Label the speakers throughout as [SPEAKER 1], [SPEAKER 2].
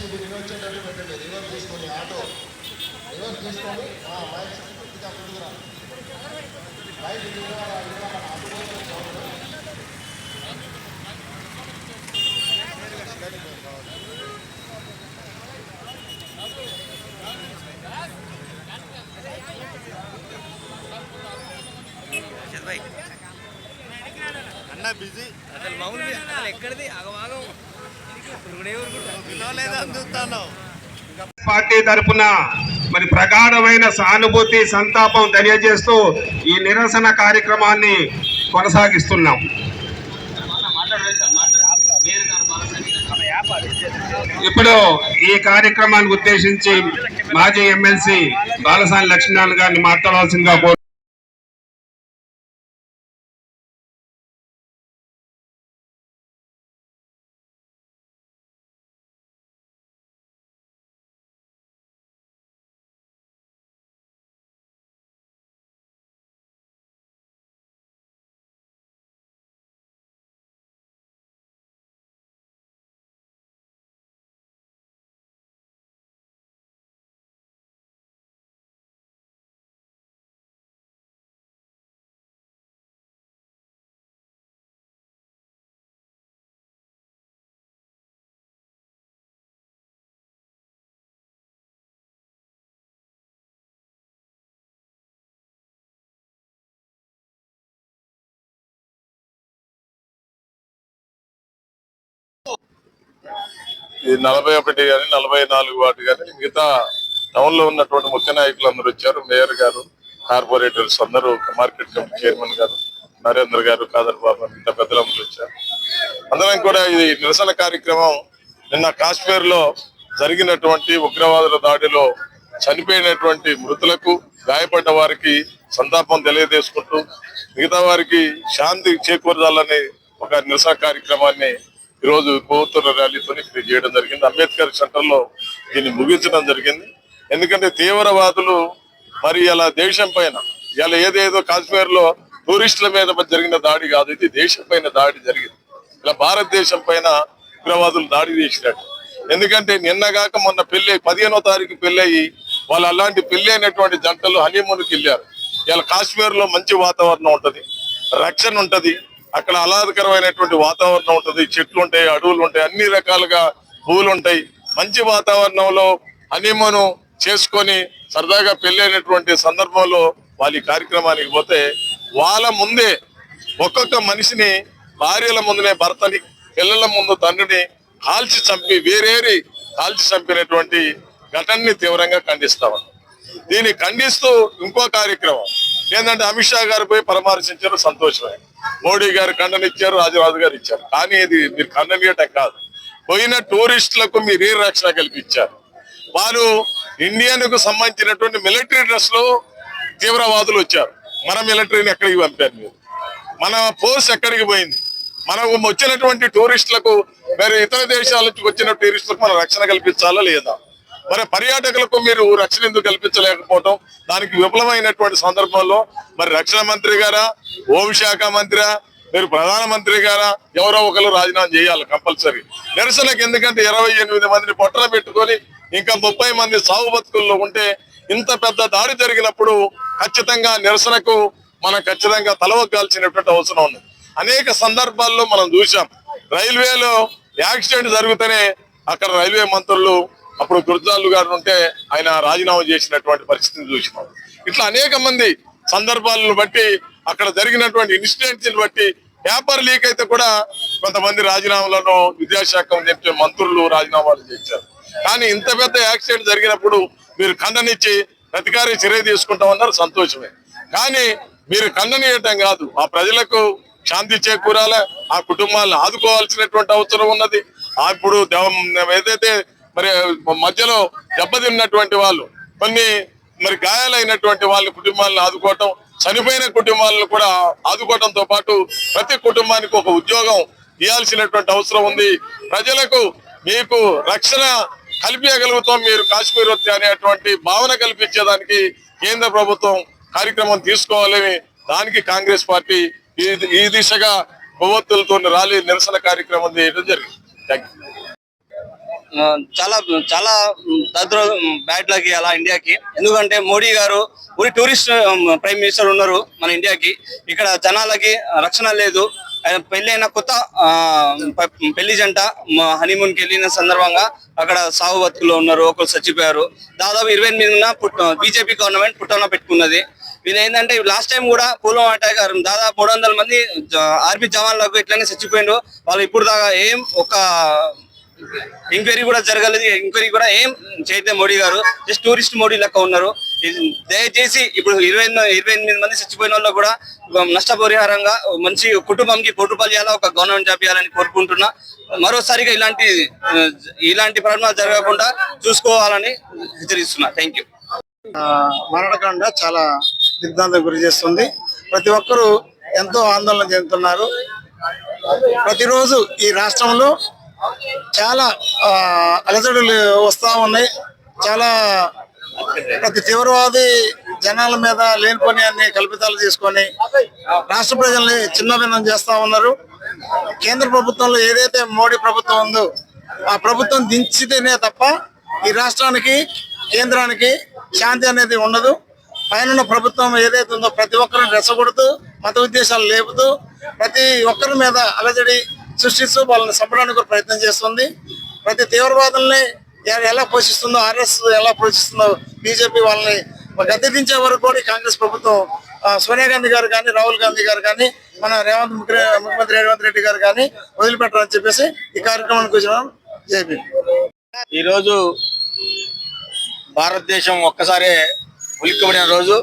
[SPEAKER 1] Next ఇది వచ్చేటట్టు పెట్టండి. రివర్ తీసుకొని ఆటో. రివర్ తీసుకొని బైక్ మైక్ కొద్దిగా ముందుకు రా. మైక్
[SPEAKER 2] అన్న బిజీ.
[SPEAKER 3] అసలు మామూలు ఎక్కడిది?
[SPEAKER 4] పార్టీ తరపున మరి ప్రగాఢమైన సానుభూతి సంతాపం తెలియజేస్తూ ఈ నిరసన కార్యక్రమాన్ని కొనసాగిస్తున్నాం. ఇప్పుడు ఈ కార్యక్రమాన్ని ఉద్దేశించి మాజీ ఎమ్మెల్సీ బాలసాని లక్ష్మీనారాయణ గారిని మాట్లాడాల్సిందిగా
[SPEAKER 5] ఇది నలభై ఒకటి కానీ నలభై నాలుగు వాటి కానీ మిగతా టౌన్లో ఉన్నటువంటి ముఖ్య నాయకులు అందరూ వచ్చారు. మేయర్ గారు కార్పొరేటర్స్ అందరూ మార్కెట్ కమిటీ చైర్మన్ గారు నరేంద్ర గారు కాదర్ బాబు ఇంత పెద్దలందరూ వచ్చారు. అందరం కూడా ఇది నిరసన కార్యక్రమం. నిన్న కాశ్మీర్లో జరిగినటువంటి ఉగ్రవాదుల దాడిలో చనిపోయినటువంటి మృతులకు గాయపడ్డ వారికి సంతాపం తెలియజేసుకుంటూ మిగతా వారికి శాంతి చేకూరాలని ఒక నిరసన కార్యక్రమాన్ని ఈరోజు కోవత్తూరు ర్యాలీతో ఇక్కడ చేయడం జరిగింది. అంబేద్కర్ సెంటర్లో దీన్ని ముగించడం జరిగింది. ఎందుకంటే తీవ్రవాదులు మరి ఇలా దేశం పైన ఇలా ఏదేదో కాశ్మీర్లో టూరిస్టుల మీద జరిగిన దాడి కాదు ఇది దేశం పైన దాడి జరిగింది. ఇలా భారతదేశం పైన ఉగ్రవాదులు దాడి చేసినట్టు. ఎందుకంటే నిన్నగాక మొన్న పెళ్ళి పదిహేనో తారీఖు పెళ్ళి అయ్యి వాళ్ళు అలాంటి పెళ్ళి అయినటువంటి జంటలు హనీమూన్కి వెళ్ళారు. ఇలా కాశ్మీర్లో మంచి వాతావరణం ఉంటుంది రక్షణ ఉంటుంది. అక్కడ ఆహ్లాదకరమైనటువంటి వాతావరణం ఉంటుంది. చెట్లు ఉంటాయి అడవులు ఉంటాయి అన్ని రకాలుగా పూలుంటాయి మంచి వాతావరణంలో హనీమూను చేసుకొని సరదాగా పెళ్ళైనటువంటి సందర్భంలో వాళ్ళ ఈ కార్యక్రమానికి పోతే వాళ్ళ ముందే ఒక్కొక్క మనిషిని భార్యల ముందునే భర్తని పిల్లల ముందు తండ్రిని కాల్చి చంపి వేరేరి కాల్చి చంపినటువంటి ఘటనని తీవ్రంగా ఖండిస్తామని దీన్ని ఖండిస్తూ ఇంకో కార్యక్రమం. ఏంటంటే అమిత్ షా గారు పోయి పరామర్శించారు సంతోషమే. మోడీ గారు ఖండనిచ్చారు రాజరాజు గారు ఇచ్చారు. కానీ ఇది మీరు ఖండనీయటం కాదు. పోయిన టూరిస్టులకు మీరు ఏ రక్షణ కల్పించారు. వారు ఇండియన్కు సంబంధించినటువంటి మిలిటరీ డ్రెస్లో తీవ్రవాదులు వచ్చారు. మన మిలిటరీని ఎక్కడికి పంపారు మీరు? మన ఫోర్స్ ఎక్కడికి పోయింది? మనం వచ్చినటువంటి టూరిస్టులకు మరి ఇతర దేశాల నుంచి వచ్చిన టూరిస్టులకు మనం రక్షణ కల్పించాలా లేదా? మరి పర్యాటకులకు మీరు రక్షణ ఎందుకు కల్పించలేకపోవటం? దానికి విఫలమైనటువంటి సందర్భంలో మరి రక్షణ మంత్రి గారా హోంశాఖ మంత్రి మీరు ప్రధానమంత్రి గారా ఎవరో ఒకరు రాజీనామా చేయాలి కంపల్సరీ. నిరసనకు ఎందుకంటే ఇరవై ఎనిమిది మందిని పొట్టన పెట్టుకొని ఇంకా ముప్పై మంది సాగు బతుకుల్లో ఉంటే ఇంత పెద్ద దాడి జరిగినప్పుడు ఖచ్చితంగా నిరసనకు మనం ఖచ్చితంగా తలవగ్గాల్సినటువంటి అవసరం ఉంది అనేక సందర్భాల్లో మనం చూసాం రైల్వేలో యాక్సిడెంట్ జరిగితేనే అక్కడ రైల్వే మంత్రులు అప్పుడు గుర్జాలు గారు ఉంటే ఆయన రాజీనామా చేసినటువంటి పరిస్థితిని చూసినాం. ఇట్లా అనేక మంది సందర్భాలను బట్టి అక్కడ జరిగినటువంటి ఇన్సిడెంట్స్ బట్టి పేపర్ లీక్ అయితే కూడా కొంతమంది రాజీనామాలను విద్యాశాఖ చెప్పే మంత్రులు రాజీనామాలు చేశారు. కానీ ఇంత పెద్ద యాక్సిడెంట్ జరిగినప్పుడు మీరు ఖండనిచ్చి ప్రతికారి చర్య తీసుకుంటామన్నారు సంతోషమే. కానీ మీరు ఖండనీయటం కాదు ఆ ప్రజలకు శాంతి చేకూరాల ఆ కుటుంబాలను ఆదుకోవాల్సినటువంటి అవసరం ఉన్నది. అప్పుడు ఇప్పుడు ఏదైతే మరి మధ్యలో దెబ్బతిన్నటువంటి వాళ్ళు కొన్ని మరి గాయాలైనటువంటి వాళ్ళ కుటుంబాలను ఆదుకోవటం చనిపోయిన కుటుంబాలను కూడా ఆదుకోవడంతో పాటు ప్రతి కుటుంబానికి ఒక ఉద్యోగం ఇవ్వాల్సినటువంటి అవసరం ఉంది. ప్రజలకు మీకు రక్షణ కల్పించగలుగుతాం మీరు కాశ్మీర్ వస్తే అనేటువంటి భావన కల్పించేదానికి కేంద్ర ప్రభుత్వం కార్యక్రమం తీసుకోవాలని దానికి కాంగ్రెస్ పార్టీ ఈ ఈ దిశగా కొవ్వొత్తులతో ర్యాలీ నిరసన కార్యక్రమం చేయడం జరిగింది. థ్యాంక్ యూ
[SPEAKER 6] చాలా చాలా దరిద్ర బ్యాడ్ లక్ అలా ఇండియాకి. ఎందుకంటే మోడీ గారు ఊరి టూరిస్ట్ ప్రైమ్ మినిస్టర్ ఉన్నారు మన ఇండియాకి. ఇక్కడ జనాలకి రక్షణ లేదు. పెళ్ళైన కొత్త పెళ్ళి జంట హనీమూన్కి వెళ్ళిన సందర్భంగా అక్కడ సాగు బతుకులో ఉన్నారు ఒకరు చచ్చిపోయారు. దాదాపు ఇరవై ఎనిమిదిన పుట్ట బీజేపీ గవర్నమెంట్ పుట్టన పెట్టుకున్నది. వీళ్ళు ఏంటంటే లాస్ట్ టైం కూడా పుల్వామా అటాక్ దాదాపు మూడు వందల మంది ఆర్మీ జవాన్లకు ఇట్లనే చచ్చిపోయిండు వాళ్ళు ఇప్పుడు దాకా ఏం ఒక ఎంక్వైరీ కూడా జరగలేదు. ఎంక్వైరీ కూడా ఏం చైతన్య మోడీ గారు. జస్ట్ టూరిస్ట్ మోడీ లెక్క ఉన్నారు. దయచేసి ఇప్పుడు ఇరవై ఇరవై ఎనిమిది మంది చచ్చిపోయిన వాళ్ళు కూడా నష్టపరిహారంగా మంచి కుటుంబంకి పొట్టుపల్లి చేయాలా ఒక గవర్నమెంట్ జాబ్ చేయాలని కోరుకుంటున్నా. మరోసారిగా ఇలాంటి ఇలాంటి పరిణామాలు జరగకుండా చూసుకోవాలని హెచ్చరిస్తున్నా. థ్యాంక్ యూ
[SPEAKER 7] మరణకాండ చాలా దిగ్భ్రాంతికి గురి చేస్తుంది. ప్రతి ఒక్కరూ ఎంతో ఆందోళన చెందుతున్నారు. ప్రతిరోజు ఈ రాష్ట్రంలో చాలా అలజడులు వస్తూ ఉన్నాయి. చాలా ప్రతి తీవ్రవాది జనాల మీద లేని పని అన్ని కల్పితాలు తీసుకొని రాష్ట్ర ప్రజల్ని చిన్నభిన్నం చేస్తూ ఉన్నారు. కేంద్ర ప్రభుత్వంలో ఏదైతే మోడీ ప్రభుత్వం ఉందో ఆ ప్రభుత్వం దించితేనే తప్ప ఈ రాష్ట్రానికి కేంద్రానికి శాంతి అనేది ఉండదు. పైన ప్రభుత్వం ఏదైతే ఉందో ప్రతి ఒక్కరిని రెచ్చగొడుతూ మత ఉద్దేశాలు లేపుతూ ప్రతి ఒక్కరి మీద అలజడి సృష్టిస్తూ వాళ్ళని చంపడానికి కూడా ప్రయత్నం చేస్తుంది. ప్రతి తీవ్రవాదుల్ని ఎలా పోషిస్తుందో ఆర్ఎస్ ఎలా పోషిస్తుందో బీజేపీ వాళ్ళని గద్దెదించే వరకు కూడా కాంగ్రెస్ ప్రభుత్వం సోనియా గాంధీ గారు కానీ రాహుల్ గాంధీ గారు కానీ మన రేవంత్ ముఖ్య- ముఖ్యమంత్రి రేవంత్ రెడ్డి గారు కానీ వదిలిపెట్టారని చెప్పేసి ఈ కార్యక్రమానికి వచ్చినాం. జేపీ
[SPEAKER 8] ఈరోజు భారతదేశం ఒక్కసారే ఉలిక్కబడిన రోజు.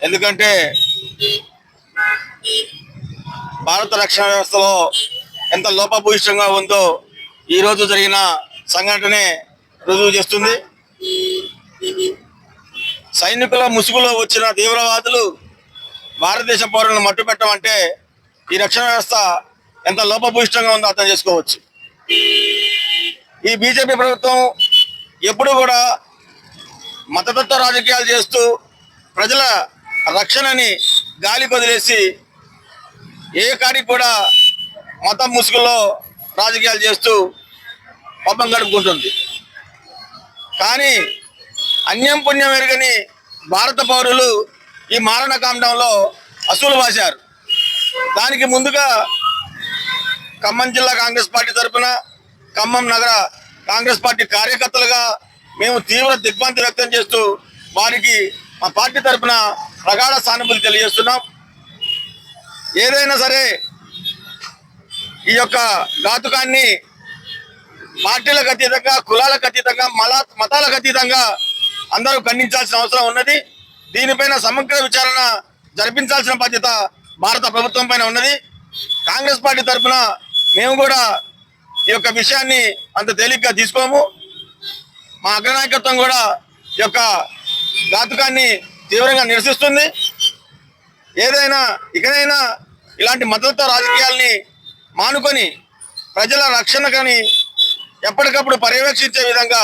[SPEAKER 8] ఎందుకంటే భారత రక్షణ వ్యవస్థలో ఎంత లోపభూయిష్టంగా ఉందో ఈరోజు జరిగిన సంఘటనే రుజువు చేస్తుంది. సైనికుల ముసుగులో వచ్చిన తీవ్రవాదులు భారతదేశ పౌరులను మట్టుపెట్టమంటే ఈ రక్షణ వ్యవస్థ ఎంత లోపభూయిష్టంగా ఉందో అర్థం చేసుకోవచ్చు. ఈ బీజేపీ ప్రభుత్వం ఎప్పుడు కూడా మతతత్వ రాజకీయాలు చేస్తూ ప్రజల రక్షణని గాలి వదిలేసి ఏ కాడికి కూడా మతం ముసుగులో రాజకీయాలు చేస్తూ పబ్బం గడుపుకుంటుంది. కానీ అన్యం పుణ్యం ఎరగని భారత పౌరులు ఈ మారణకాండంలో అసూలు బాశారు దానికి ముందుగా ఖమ్మం జిల్లా కాంగ్రెస్ పార్టీ తరఫున ఖమ్మం నగర కాంగ్రెస్ పార్టీ కార్యకర్తలుగా మేము తీవ్ర దిగ్భ్రాంతి వ్యక్తం చేస్తూ వారికి మా పార్టీ తరఫున ప్రగాఢ సానుభూతి తెలియజేస్తున్నాం. ఏదైనా సరే ఈ యొక్క ఘాతుకాన్ని పార్టీలకు అతీతంగా కులాలకు అతీతంగా మల మతాలకు అతీతంగా అందరూ ఖండించాల్సిన అవసరం ఉన్నది. దీనిపైన సమగ్ర విచారణ జరిపించాల్సిన బాధ్యత భారత ప్రభుత్వం పైన ఉన్నది. కాంగ్రెస్ పార్టీ తరఫున మేము కూడా ఈ యొక్క విషయాన్ని అంత తేలిగ్గా తీసుకోము. మా అగ్రనాయకత్వం కూడా ఈ యొక్క ఘాతుకాన్ని తీవ్రంగా నిరసిస్తుంది. ఏదైనా ఇకనైనా ఇలాంటి మద్దతు రాజకీయాల్ని మానుకొని ప్రజల రక్షణకని ఎప్పటికప్పుడు పర్యవేక్షించే విధంగా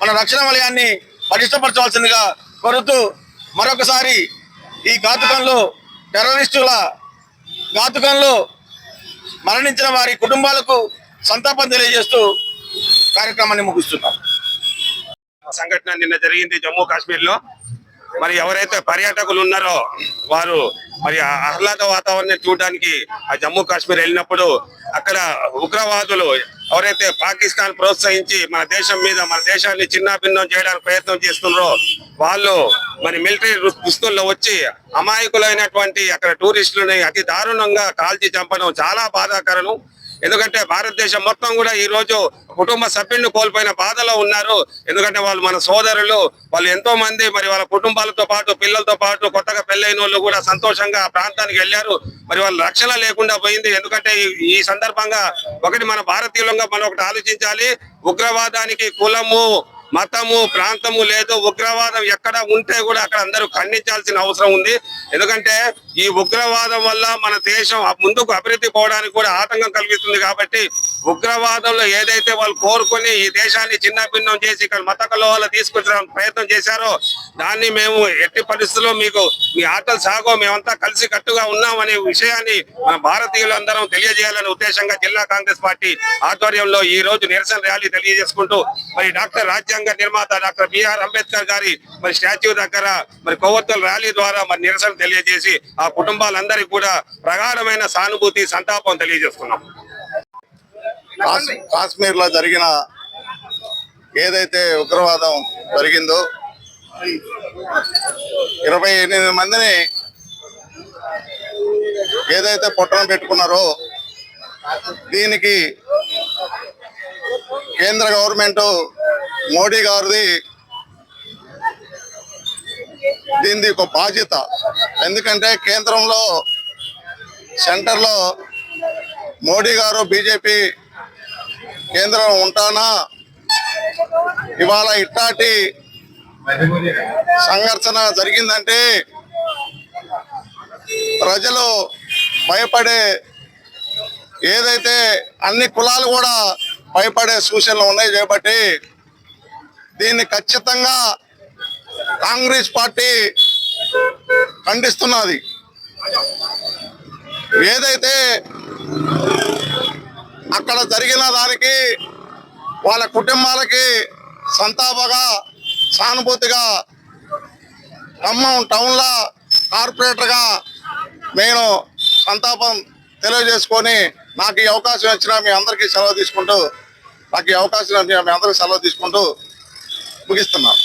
[SPEAKER 8] మన రక్షణ వలయాన్ని పటిష్టపరచవలసిందిగా కోరుతూ మరొకసారి ఈ ఘాతుకంలో టెర్రరిస్టుల ఘాతుకంలో మరణించిన వారి కుటుంబాలకు సంతాపం తెలియజేస్తూ కార్యక్రమాన్ని ముగిస్తున్నాం.
[SPEAKER 4] సంఘటన నిన్న జరిగింది జమ్మూ కాశ్మీర్లో. మరి ఎవరైతే పర్యాటకులు ఉన్నారో వారు మరి ఆహ్లాద వాతావరణం చూడడానికి ఆ జమ్మూ కాశ్మీర్ వెళ్ళినప్పుడు అక్కడ ఉగ్రవాదులు ఎవరైతే పాకిస్తాన్ ప్రోత్సహించి మన దేశం మీద మన దేశాన్ని చిన్నాభిన్నం చేయడానికి ప్రయత్నం చేస్తున్నారో వాళ్ళు మరి మిలిటరీ దుస్తుల్లో వచ్చి అమాయకులైనటువంటి అక్కడ టూరిస్టులని అతి దారుణంగా కాల్చి చంపడం చాలా బాధాకరం ఎందుకంటే భారతదేశం మొత్తం కూడా ఈ రోజు కుటుంబ సభ్యులను కోల్పోయిన బాధలో ఉన్నారు. ఎందుకంటే వాళ్ళు మన సోదరులు వాళ్ళు ఎంతో మంది మరి వాళ్ళ కుటుంబాలతో పాటు పిల్లలతో పాటు కొత్తగా పెళ్ళైన వాళ్ళు కూడా సంతోషంగా ప్రాంతానికి వెళ్ళారు. మరి వాళ్ళ రక్షణ లేకుండా పోయింది. ఎందుకంటే ఈ సందర్భంగా ఒకటి మన భారతీయులంగా మనం ఒకటి ఆలోచించాలి. ఉగ్రవాదానికి కులము మతము ప్రాంతము లేదు ఉగ్రవాదం ఎక్కడ ఉంటే కూడా అక్కడ అందరూ ఖండించాల్సిన అవసరం ఉంది. ఎందుకంటే ఈ ఉగ్రవాదం వల్ల మన దేశం ముందుకు అభివృద్ధి పోవడానికి కూడా ఆటంకం కలిగిస్తుంది కాబట్టి ఉగ్రవాదంలో ఏదైతే వాళ్ళు కోరుకొని ఈ దేశాన్ని చిన్న భిన్నం చేసి ఇక్కడ మత కలవాళ్ళు తీసుకొచ్చే ప్రయత్నం చేశారో దాన్ని మేము ఎట్టి పరిస్థితుల్లో మీకు మీ ఆటలు సాగో మేమంతా కలిసి కట్టుగా ఉన్నామనే విషయాన్ని మన భారతీయులందరం తెలియజేయాలనే ఉద్దేశంగా జిల్లా కాంగ్రెస్ పార్టీ ఆధ్వర్యంలో ఈ రోజు నిరసన ర్యాలీ తెలియజేసుకుంటూ మరి డాక్టర్ రాజ్యాంగ నిర్మాత డాక్టర్ బిఆర్ అంబేద్కర్ గారి మరి స్టాచ్యూ దగ్గర మరి కొవ్వొత్తుల ర్యాలీ ద్వారా మరి నిరసన తెలియజేసి ఆ కుటుంబాలందరికీ కూడా ప్రగాఢమైన సానుభూతి సంతాపం తెలియజేస్తున్నాం
[SPEAKER 9] కాశ్మీర్లో జరిగిన ఏదైతే ఉగ్రవాదం జరిగిందో ఇరవై ఎనిమిది మందిని ఏదైతే పొట్టన పెట్టుకున్నారో దీనికి కేంద్ర గవర్నమెంట్ మోడీ గారిది దీనిది ఒక బాధ్యత. ఎందుకంటే కేంద్రంలో సెంటర్లో మోడీ గారు బీజేపీ కేంద్రం ఉంటానా? ఇవాళ ఇట్లాంటి సంఘర్షణ జరిగిందంటే ప్రజలు భయపడే ఏదైతే అన్ని కులాలు కూడా భయపడే సూచనలు ఉన్నాయి కాబట్టి దీన్ని ఖచ్చితంగా కాంగ్రెస్ పార్టీ ఖండిస్తున్నది. ఏదైతే అక్కడ జరిగిన దానికి వాళ్ళ కుటుంబాలకి సంతాపగా సానుభూతిగా ఖమ్మం టౌన్లో కార్పొరేటర్గా నేను సంతాపం తెలియజేసుకొని నాకు ఈ అవకాశం ఇచ్చిన మీ అందరికీ సెలవు తీసుకుంటూ నాకు ఈ అవకాశం ఇచ్చిన మీ అందరికీ సెలవు తీసుకుంటూ ముగిస్తున్నాను.